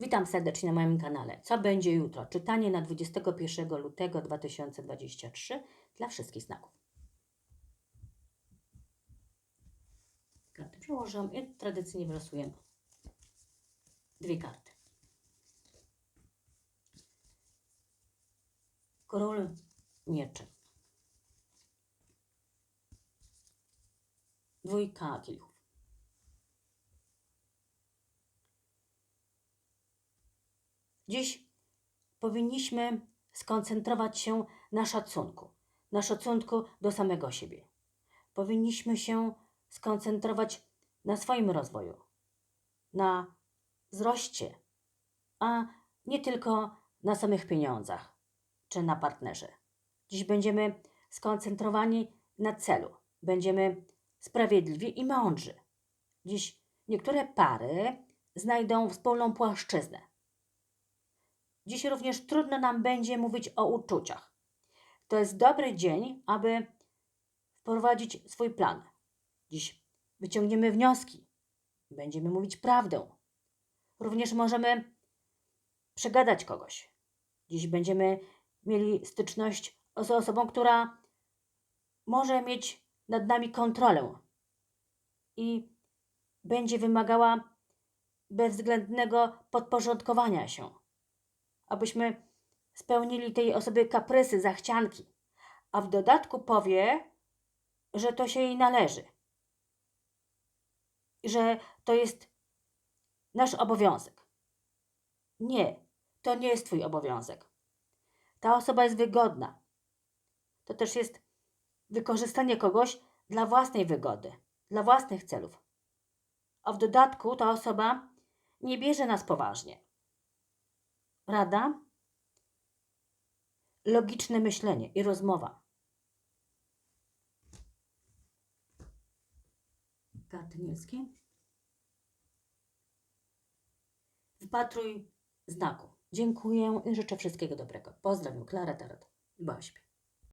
Witam serdecznie na moim kanale. Co będzie jutro? Czytanie na 21 lutego 2023 dla wszystkich znaków. Karty przełożę i tradycyjnie wylosujemy dwie karty. Król mieczy. Dwójka kielichów. Dziś powinniśmy skoncentrować się na szacunku, na szacunku do samego siebie. Powinniśmy się skoncentrować na swoim rozwoju, na wzroście, a nie tylko na samych pieniądzach czy na partnerze. Dziś będziemy skoncentrowani na celu, będziemy sprawiedliwi i mądrzy. Dziś niektóre pary znajdą wspólną płaszczyznę. Dziś również trudno nam będzie mówić o uczuciach. To jest dobry dzień, aby wprowadzić swój plan. Dziś wyciągniemy wnioski, będziemy mówić prawdę. Również możemy przegadać kogoś. Dziś będziemy mieli styczność z osobą, która może mieć nad nami kontrolę i będzie wymagała bezwzględnego podporządkowania się abyśmy spełnili tej osobie kaprysy, zachcianki, a w dodatku powie, że to się jej należy, że to jest nasz obowiązek. Nie, to nie jest Twój obowiązek. Ta osoba jest wygodna. To też jest wykorzystanie kogoś dla własnej wygody, dla własnych celów. A w dodatku ta osoba nie bierze nas poważnie. Rada? Logiczne myślenie i rozmowa. Karty niemieckie. Wpatruj znaku. Dziękuję i życzę wszystkiego dobrego. Pozdrawiam, Klara Tarot. Siebie.